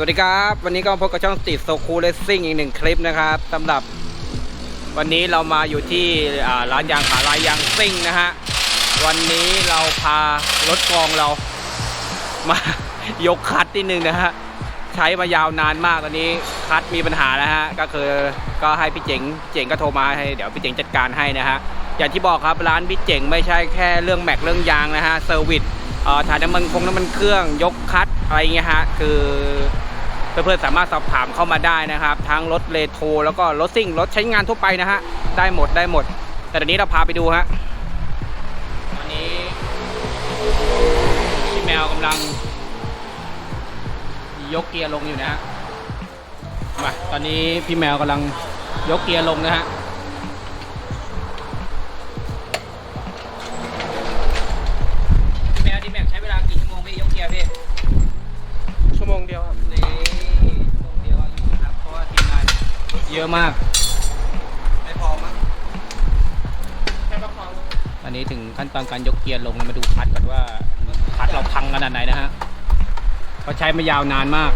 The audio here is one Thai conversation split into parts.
สวัสดีครับ วันนี้ก็มาพบกับช่องติดโซคูเลสซิ่งอีกหนึ่งคลิปนะครับสำหรับ วันนี้เรามาอยู่ที่ร้านยางขาลายยางซิ่งนะฮะวันนี้เราพารถกองเรา มายกคัดที่หนึ่งนะฮะใช้มายาวนานมากตอนนี้คัดมีปัญหาแล้วฮะก็คือก็ให้พี่เจ๋งเจ๋งก็โทรมาให้เดี๋ยวพี่เจ๋งจัดการให้นะฮะอย่างที่บอกครับร้านพี่เจ๋งไม่ใช่แค่เรื่องแม็กเรื่องยางนะฮะเซอร์วิสถ่ายน้ำมันคงน้ำมันเครื่องยกคัดอะไรเงี้ยฮะคือ เพื่อนๆสามารถสอบถามเข้ามาได้นะครับ ทั้งรถเลโทรแล้วก็รถซิ่งรถใช้งานทั่วไปนะฮะได้หมดได้หมด แต่ตอนนี้เราพาไปดูฮะตอนนี้พี่แมวกำลัง ยกเกียร์ลงอยู่นะฮะมาตอนนี้พี่แมวกำลังยกเกียร์ลงนะฮะ พี่แมวดีแม็กใช้เวลากี่ชั่วโมงพี่ยกเกียร์พี่ ชั่วโมงเดียวครับ นี่ชั่วโมงเดียวอยู่นะครับ เพราะว่าทีมงาน เยอะมาก ไม่พอมั้งแค่ประคองตอนนี้ถึงขั้นตอนการยกเกียร์ลงมาดูคัดก่อนว่าคัดเราพังขนาดไหนนะฮะเขาใช้มายาวนานมาก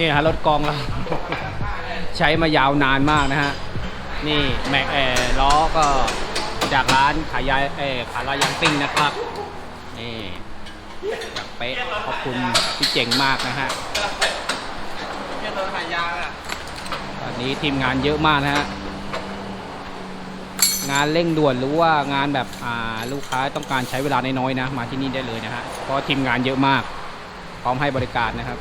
นี่ฮะรถกองเรา ใช้มายาวนานมากนะฮะ นี่แม็กเออล้อก็จากร้านขายยาเออขายลายยางปิ้งนะครับ นี่จากเป๊ะขอบคุณพี่เจ๋งมากนะฮะแค่โดนหายางอะตอนนี้ทีมงานเยอะมากนะฮะ งานเร่งด่วนหรือว่างานแบบอ่าลูกค้าต้องการใช้เวลาน้อยๆนะ มาที่นี่ได้เลยนะฮะ เพราะทีมงานเยอะมาก พร้อมให้บริการนะครับ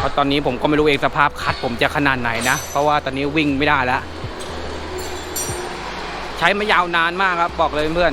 เพราะตอนนี้ผมก็ไม่รู้เองสภาพคัดผมจะขนาดไหนนะ เพราะว่าตอนนี้วิ่งไม่ได้แล้ว ใช้มายาวนานมากครับ บอกเลยเพื่อน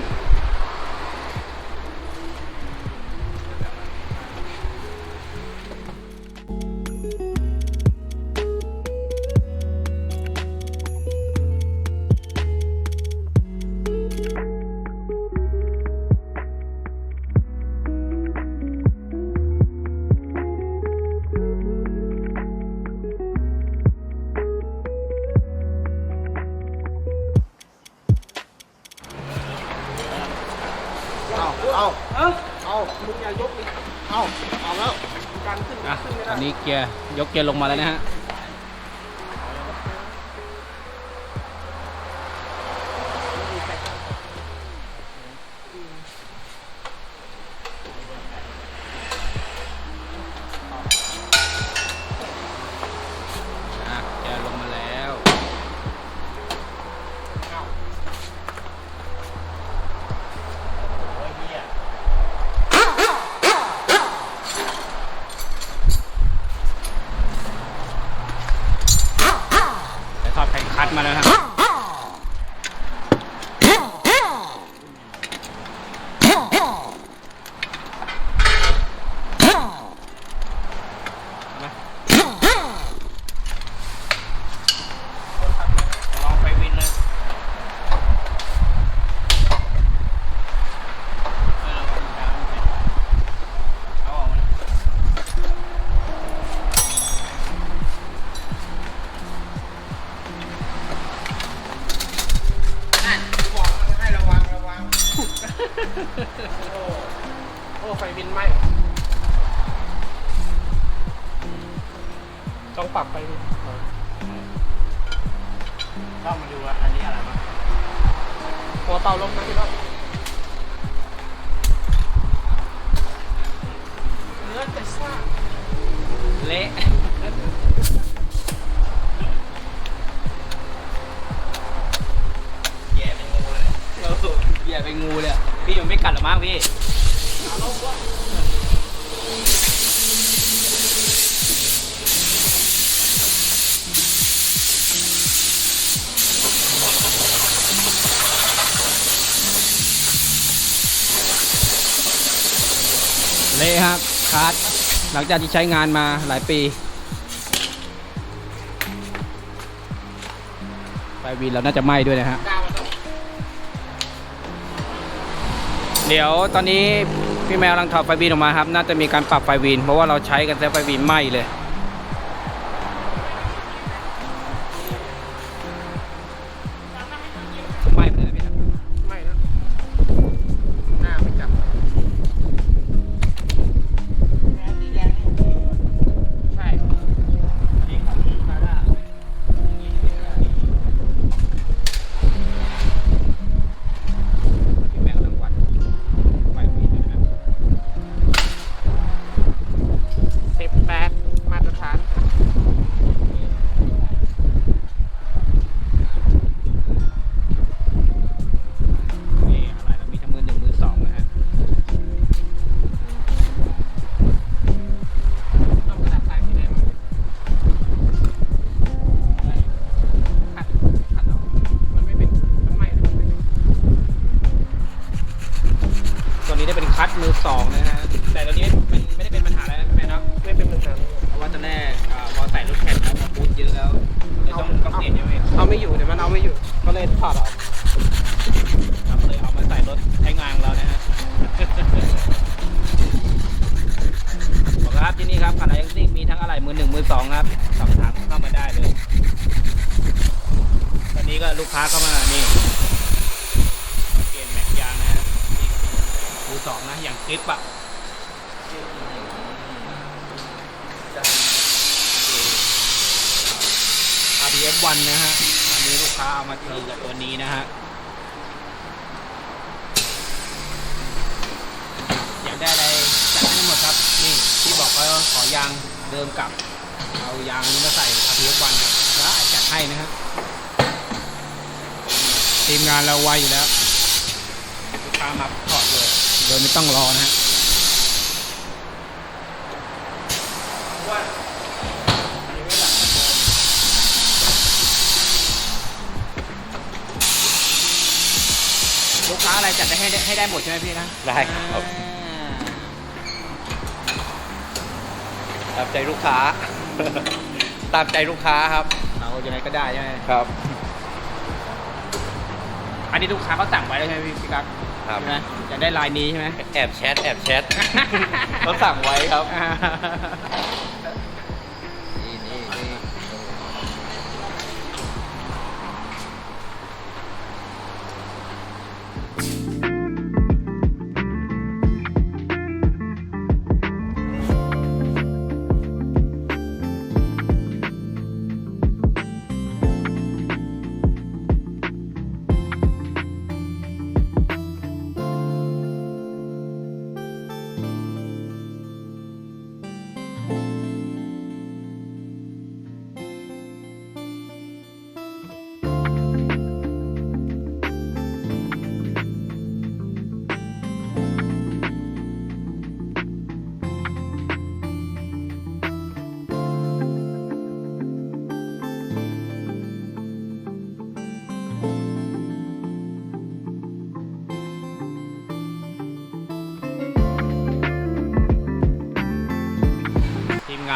ลงมาแล้วนะฮะ ลังจากที่ใช้งานมาหลายปี ไฟวินเราน่าจะไหม้ด้วยนะฮะ เดี๋ยวตอนนี้พี่แมวกำลังถอดไฟวินออกมาครับ น่าจะมีการปรับไฟวินเพราะว่าเราใช้กันแต่ไฟวินไหม้เลย ครับเลยเอามาใส่รถใช้งานเรานะฮะบอกครับที่นี่ครับคารายังซิ่งมีทั้งอะไรมือหนึ่งมือสองครับสอบถามเข้ามาได้เลยตอนนี้ก็ลูกค้าเข้ามานี่เปลี่ยนแม็กยางนะฮะนี่มือสองนะอย่างคลิปอะ RPF 1นนะฮะ นี้ลูกค้าเอามาทีกับตัวนี้นะฮะอยากได้อะไรจัดให้หมดครับนี่ที่บอกว่าขอยางเดิมกลับ เอายางนี้มาใส่ RPF 1นะแล้วจัดให้นะฮะทีมงานเราไวอยู่แล้วลูกค้ามาถอดเลย โดยไม่ต้องรอนะฮะ ให้ได้ให้ได้หมดใช่ไหมพี่นะได้ครับอ่าตามใจลูกค้า ตามใจลูกค้าครับเรายังไงก็ได้ใช่ไหมครับ อันนี้ลูกค้าเขาสั่งไว้แล้วใช่ไหมพี่พี่กั๊กครับใช่ไหมอยากได้ลายนี้ใช่ไหมแอบแชทแอบแชทเขาสั่งไว้ครับ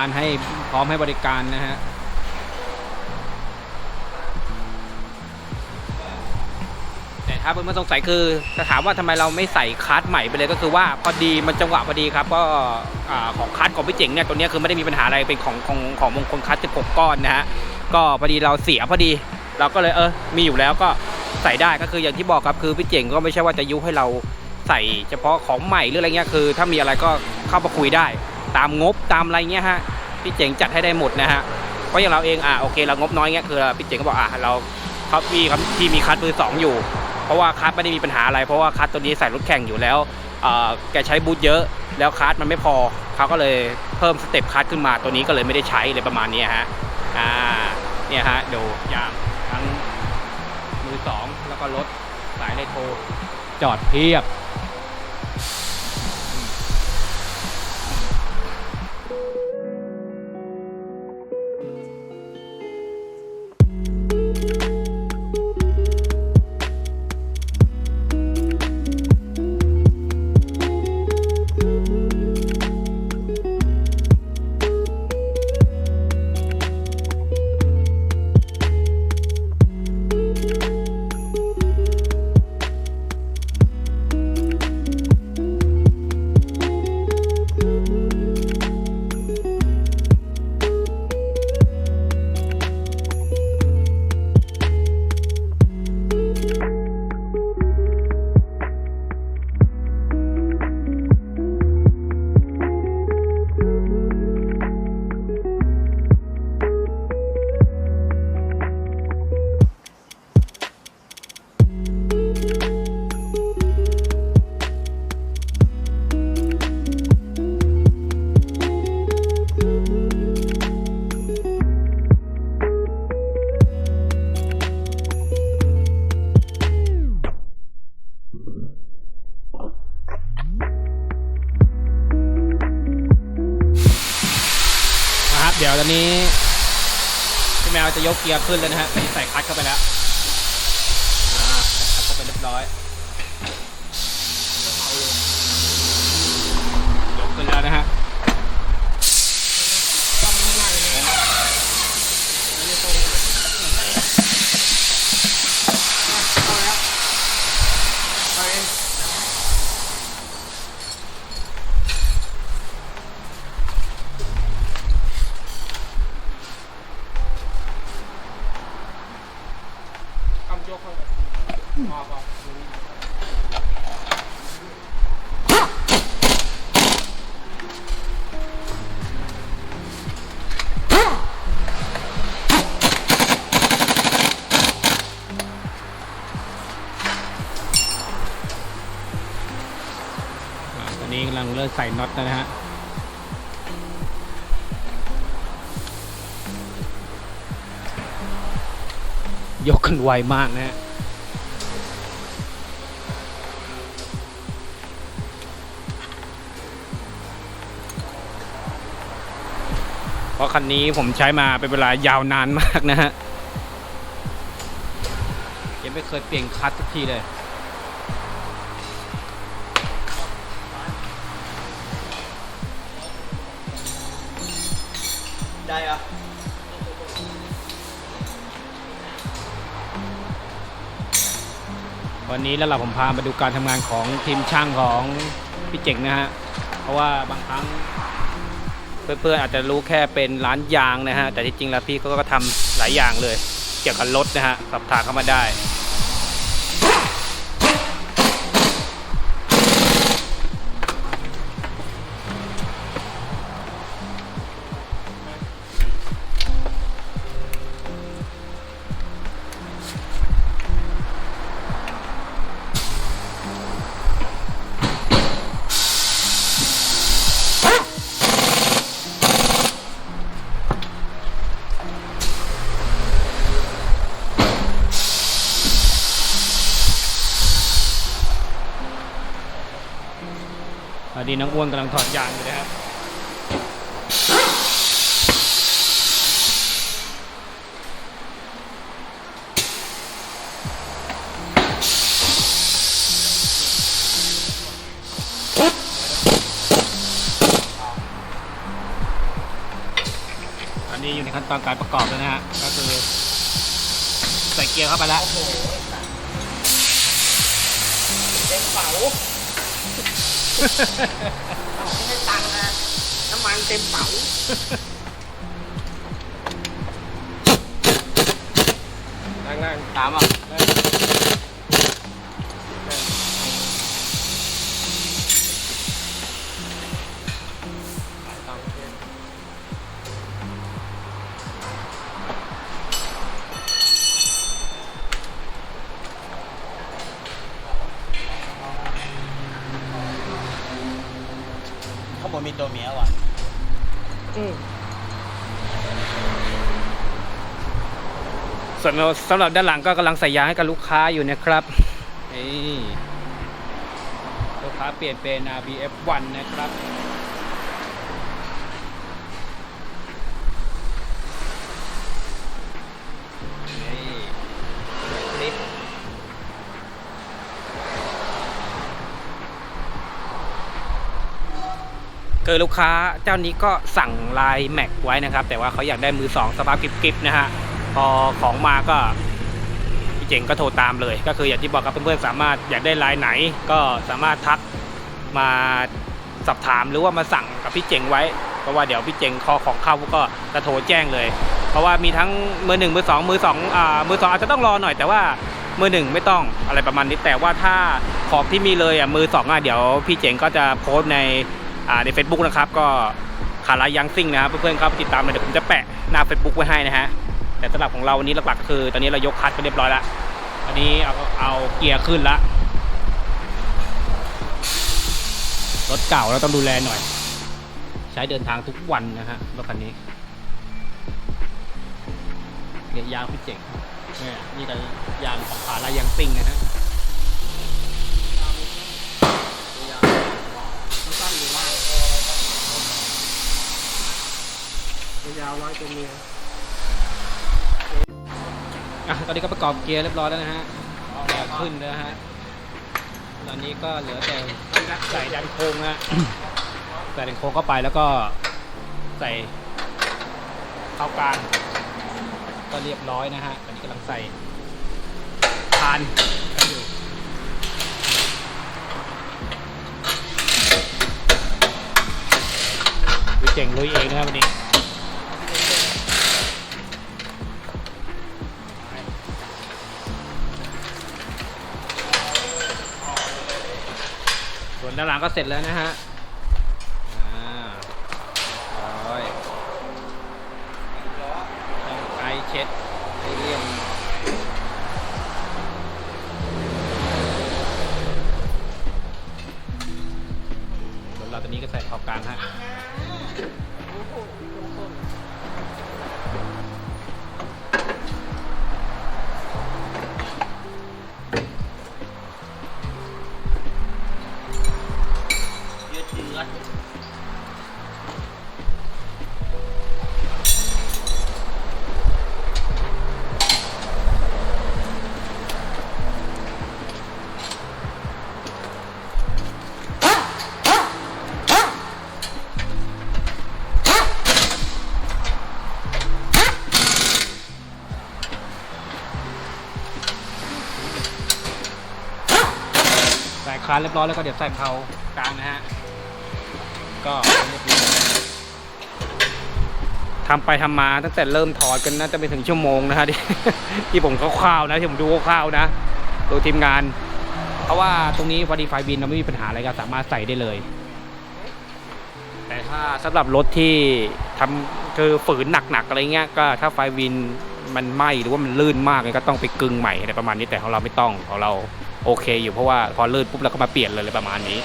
านให้พร้อมให้บริการนะฮะแต่ถ้าเพื่อนๆสงสัยคือจะถามว่าทำไมเราไม่ใส่คัสใหม่ไปเลยก็คือว่าพอดีมันจังหวะพอดีครับ ก็ของคัสของพี่เจ๋งเนี่ยตัวเนี้ยคือไม่ได้มีปัญหาอะไรเป็นของของของมงคลคัส16 ก้อนนะฮะก็พอดีเราเสียพอดีเราก็เลยเออมีอยู่แล้วก็ใส่ได้ก็คืออย่างที่บอกครับคือพี่เจ๋งก็ไม่ใช่ว่าจะยุให้เราใส่เฉพาะของใหม่หรืออะไรเงี้ยคือ ถ้ามีอะไรก็เข้ามาคุยได้ ตามงบตามอะไรเงี้ยฮะพี่เจ๋งจัดให้ได้หมดนะฮะเพราะอย่างเราเองอะโอเคเรางบน้อยเงี้ยคือพี่เจ๋งก็บอกอะเราเขาพี่ครับที่มีคัสมือสองอยู่ เพราะว่าคัสไม่ได้มีปัญหาอะไร เพราะว่าคัสตัวนี้ใส่รถแข่งอยู่แล้วเอ่อแกใช้บูทเยอะแล้วคัสมันไม่พอเขาก็เลยเพิ่มสเต็ปคัสขึ้นมาตัวนี้ก็เลยไม่ได้ใช้เลยประมาณนี้ฮะอ่าเนี่ยฮะดูยางทั้งมือสองแล้วก็รถสายเลโทรจอดเพียบ เกียร์ขึ้นแล้วนะฮะ ส่น็อตนะฮะยกกันไวมากนะฮะเพราะคันนี้ผมใช้มาเป็นเวลายาวนานมากนะฮะยังไม่เคยเปลี่ยนคลัตช์สักทีเลย วันนี้แล้วเราผมพามาดูการทำงานของทีมช่างของพี่เจ๋งนะฮะเพราะว่าบางครั้งเพื่อนๆอาจจะรู้แค่เป็นร้านยางนะฮะแต่ที่จริงแล้วพี่เขาก็ทำหลายอย่างเลย เกี่ยวกับรถนะฮะสับถามเข้ามาได้ น้องอ้วนกำลังถอดยางอยู่นะครับตอนนี้อยู่ในขั้นตอนการประกอบแล้วนะฮะก็คือใส่เกียร์เข้าไปแล้วเต็มเป๋า ไม่ให้ตังค์นะน้ ส่วนสำหรับด้านหลังก็กำลังใส่ยางให้กับลูกค้าอยู่นะครับนี่ลูกค้าเปลี่ยนเป็น RBF 1 นะครับนี่คลิปคือลูกค้าเจ้านี้ก็สั่งลายแม็กไว้นะครับ แต่ว่าเขาอยากได้มือสองสภาพกริบๆนะฮะ พอของมาก็พี่เจ๋งก็โทรตามเลย ก็คืออย่างที่บอกครับเพื่อนๆสามารถอยากได้ลายไหน ก็สามารถทักมาสอบถามหรือว่ามาสั่งกับพี่เจ๋งไว้เพราะว่าเดี๋ยวพี่เจ๋งคอของเข้าก็จะโทรแจ้งเลย เพราะว่ามีทั้งมือหนึ่งมือสองมือสองอ่ามือสองอาจจะต้องรอหน่อยแต่ว่ามือหนึ่งไม่ต้องอะไรประมาณนี้แต่ว่าถ้าของที่มีเลยอะมือสองอะเดี๋ยวพี่เจ๋งก็จะโพสต์ในอ่าใน Facebook นะครับ ก็ขาลายยังซิ่งนะครับเพื่อนๆครับติดตามเลยเดี๋ยวผมจะแปะหน้า Facebook ไว้ให้นะฮะ แต่สำหรับของเราวันนี้หลักๆคือ ตอนนี้เรายกคัดไปเรียบร้อยแล้วตอนนี้เอาเอาเกียร์ขึ้นละรถเก่าเราต้องดูแลหน่อย ใช้เดินทางทุกวันนะฮะรถคันนี้เกียร์ยางพี่เจ๋งเนี่ยนี่ก็ยางของขาลายยางซิ่งนะฮะสั้นหรือว่ายาวร้อยตัวเมีย อะตอนนี้ก็ประกอบเกียร์เรียบร้อยแล้วนะฮะแกขึ้นแล้วฮะ ตอนนี้ก็เหลือแต่ใส่ดันโค้งนะใส่ดันโค้งเข้าไปแล้วก็ใส่เข้ากลางก็เรียบร้อยนะฮะ ตอนนี้กำลังใส่พานอยู่ดูเจ๋งลุยเองนะครับวันนี้ วนด้านหลังก็เสร็จแล้วนะฮะานเรียบร้อยแล้วก็เดี๋ยวใส่เพลากลางนะฮะ ก็เรียบร้อยทำไปทำมาตั้งแต่เริ่มถอดกันน่าจะไปถึงชั่วโมงนะฮะที่ที่ผมคร่าวๆนะที่ผมดูคร่าวๆนะดูทีมงาน เพราะว่าตรงนี้พอดีไฟบินเราไม่มีปัญหาอะไรก็สามารถใส่ได้เลย แต่ถ้าสำหรับรถที่ทำคือฝืนหนักๆอะไรเงี้ยก็ถ้าไฟวินมันไหมหรือว่ามันลื่นมากเนี่ยก็ต้องไปกึ่งใหม่อะไรประมาณนี้แต่ของเราไม่ต้องของเรา โอเคอยู่เพราะว่าพอลื่นปุ๊บเราก็มาเปลี่ยนเลยประมาณนี้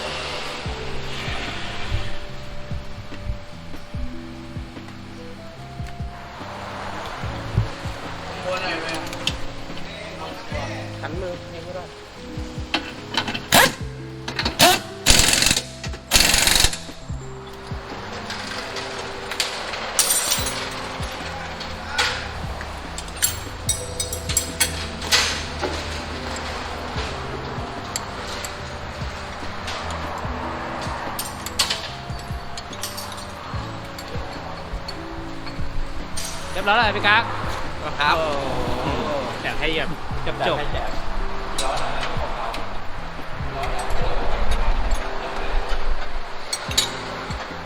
เรียบร้อยแล้วพี่กั๊กครับ แต่ให้แบบจบจบ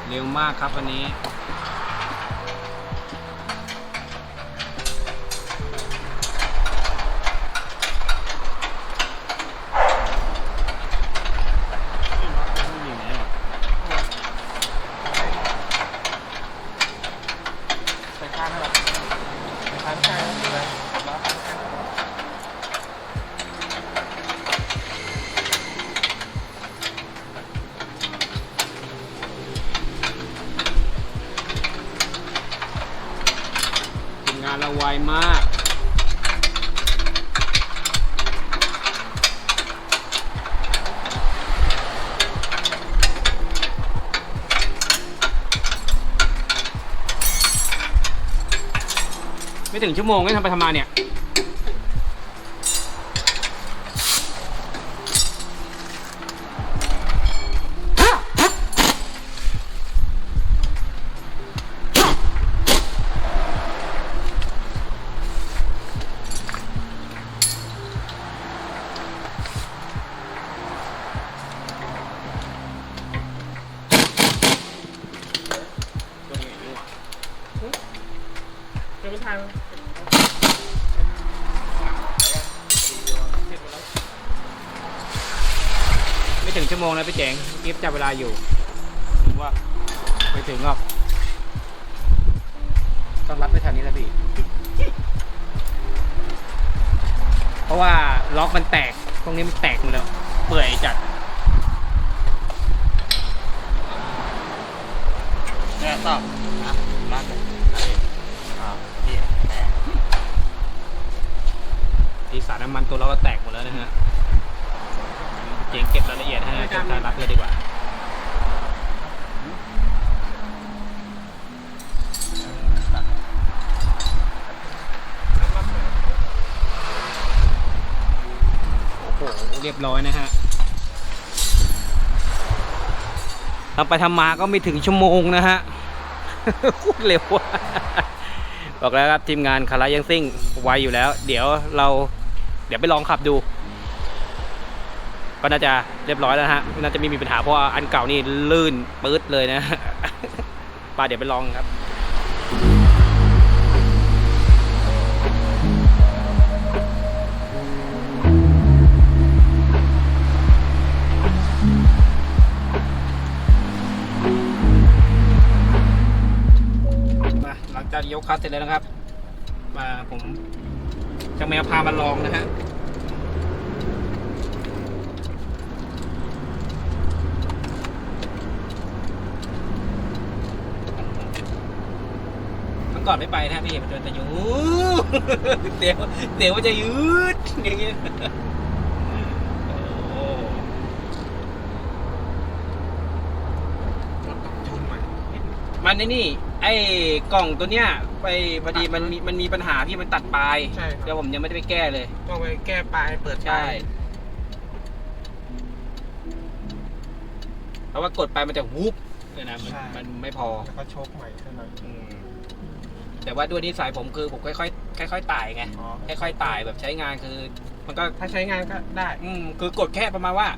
เร็วมากครับวันนี้ ละไวมาก ไม่ถึงชั่วโมงก็ทำไปทำมาเนี่ย ไม่ถึงชั่วโมงนะพี่เจ๋งกิฟจับเวลาอยู่ถึงว่าไม่ถึงหรอกต้องรับไม่ทันนี้แล้วพี่ เพราะว่าล็อกมันแตก ตรงนี้มันแตกหมดแล้ว เปื่อยจัดเนี่ยต่อนะลากเลย ที่สารน้ำมันตัวเราก็แตกหมดแล้วนะฮะเจ๋งเก็บรายละเอียดให้จนทายรับเลยดีกว่าโอ้โหเรียบร้อยนะฮะทำไปทำมาก็ไม่ถึงชั่วโมงนะฮะคุดเร็วบอกแล้วครับทีมงานคารายังซิ่งไวอยู่แล้ว เดี๋ยวเรา เดี๋ยวไปลองขับดู ก็น่าจะเรียบร้อยแล้วฮะน่าจะไม่มีปัญหาเพราะอันเก่านี่ลื่นปื๊ดเลยนะป้าเดี๋ยวไปลองครับมาหลังจากยกคัสเสร็จแล้วนะครับ มาผม จะแมวพามาลองนะฮะเมื่อก่อนไม่ไปนะฮะพี่มันจะอยู่เดี๋ยวเดี๋ยวมันจะยืดอย่างเงี้ยโอ้จูนใหม่มันในนี่ ไอ้กล่องตัวเนี้ยไปพอดีมันมีมันมีปัญหาที่มันตัดปลายใช่คเดี๋รัยวบผมยังไม่ได้ไปแก้เลยต้องไปแก้ปลายเปิดปลาใช่ยเพราะว่ากดไปมันจะวูบเลยนะมันมันไม่พอแล้วก็โชคใหม่ขึ้นมาอืมแต่ว่าด้วยนิสัยผมคือผมค่อยๆค่อยๆไต่ไงอ๋อค่อยๆไต่แบบใช้งานคือ มันก็ ถ้าใช้งานก็ได้ อืมคือกดแค่ประมาณว่า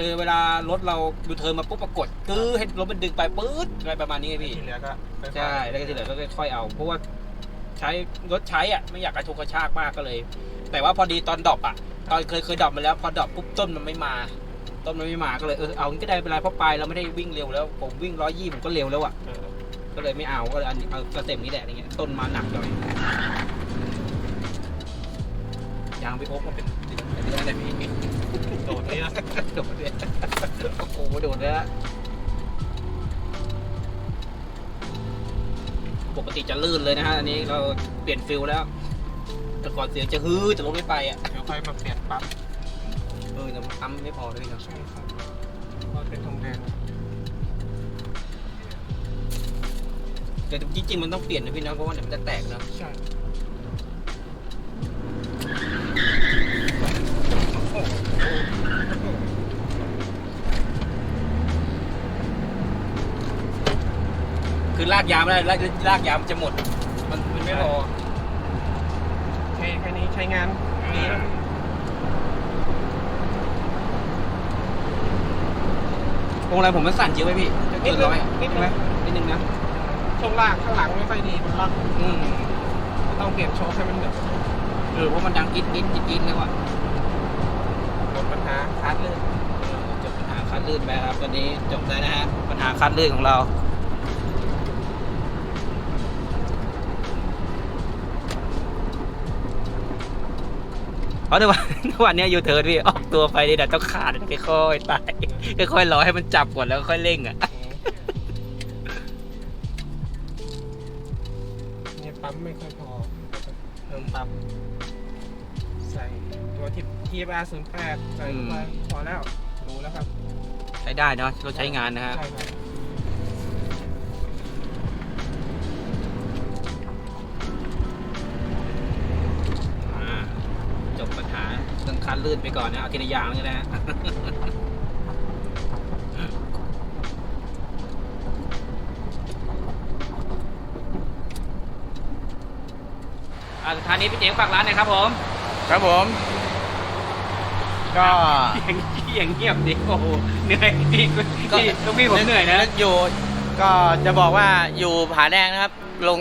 คือเวลารถเราดูเทิร์นมาปุ๊บปรากฏกือให้รถมันดึงไปปื๊ดอะไรประมาณนี้ไงพี่ ที่เหลือก็ค่อยๆใช่แล้วก็ที่เหลือก็ค่อยๆเอา เพราะว่าใช้รถใช้อะไม่อยากกระทุกกระชากมากก็เลย แต่ว่าพอดีตอนดรอปอะ ตอนเคยเคยดรอปมาแล้วพอดรอปปุ๊บต้นมันไม่มา ต้นมันไม่มาก็เลยเออเอางี้ก็ได้เป็นไรเพราะปลายเราไม่ได้วิ่งเร็วแล้ว ผมวิ่งร้อยยี่ผมก็เร็วแล้วอะเออก็เลยไม่เอาก็เลยอันเอาสเต็ปนี้แหละอะไรเงี้ยต้นมาหนักหน่อยยางไปโอ๊กมันเป็นเป็นเนื้ออะไรพี่ โดดนี่นะโดดเลยโอ้โหโดดเลยละปกติจะลื่นเลยนะฮะอันนี้เราเปลี่ยนฟิลแล้ว แต่ก่อนเสียงจะฮือจะลงไม่ไปอะเดี๋ยวค่อยมาเปลี่ยนปั๊บเออแต่ปั๊มไม่พอด้วยนะใช่ครับเพราะเป็นทองแดงแต่จริงๆมันต้องเปลี่ยนนะพี่นะเพราะว่าเดี๋ยวมันจะแตกนะใช่ากยาวไม่ได้ลากลากยาวมันจะหมด มันมันไม่พอใช้แค่นี้ใช้งานดีแล้ววงอะไรผมมันสั่นจริงไหมพี่เกินร้อยนิดใช่นึไหมงนิดนึงนะช่วงล่างข้างหลังไม่ค่อยดีมันล็อกอืมต้องเปลี่ยนโชคให้มันแบบเออเพราะมันดังกิ๊ดกิ๊ดกิ๊ดกิ๊ดแล้วอะลดปัญหาคาร์ดเลยเออจบปัญหาคัดลื่นไปครับวันนี้จบแล้วนะฮะปัญหาคัดลื่นของเรา เพราะในวันในวันเนี้ยยูเทิร์นพี่ออกตัวไปนี่แต่ต้องขาดค่อยๆตายค่อยๆรอให้มันจับก่อนแล้วค่อยเร่งอะเนี่ยปั๊มไม่ค่อยพอเพิ่มปั๊มใส่ตัวที่ TFR 0 8ใส่เข้าไปพอแล้วรู้แล้วครับ ใช้ได้เนาะเราใช้งานนะฮะใช่ครับ คันลื่นไปก่อนนะเอาทีละอย่างเลยนะฮะอ่าสุดท้ายนี้พี่เจ๋งฝากร้านหน่อยครับผมครับผม ก็อย่างอย่างเงียบดิโอ้โหเหนื่อยพี่พี่ต้องพี่ผมเหนื่อยนะกอยู่ ก็จะบอกว่าอยู่ผาแดงนะครับ ลง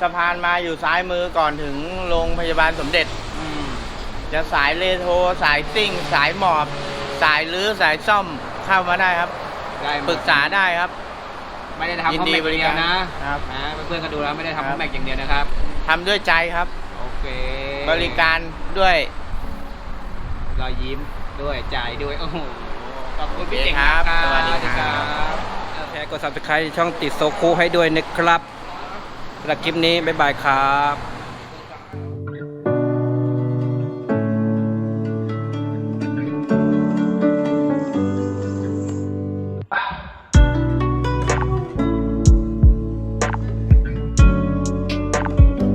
สะพานมาอยู่ซ้ายมือก่อนถึงโรงพยาบาลสมเด็จ อืม จะสายเลโทรสายซิ่ง สายหมอบ สายลื้อสายซ่อมเข้ามาได้ครับได้หมดปรึกษาได้ครับ ไม่ได้ทำยิเพราะนดีแม็กบอย่างริเดียกาวร นะครับนะเพื่อนๆก็ดูแล้วไม่ได้ทำเพครัราะบแม็กอย่างเดียวนะครับ ทำด้วยใจครับ โอเคบริการด้วยรอยยิ้มด้วยใจด้วย โอ้โห ขอบคุณพี่โอเคเจ๋งครับนะสวัสดีครับบแชร์กด subscribe ช่องติดโซคูให้ด้วยนะครับสำหรับคลิปนี้ บ๊ายบายครับ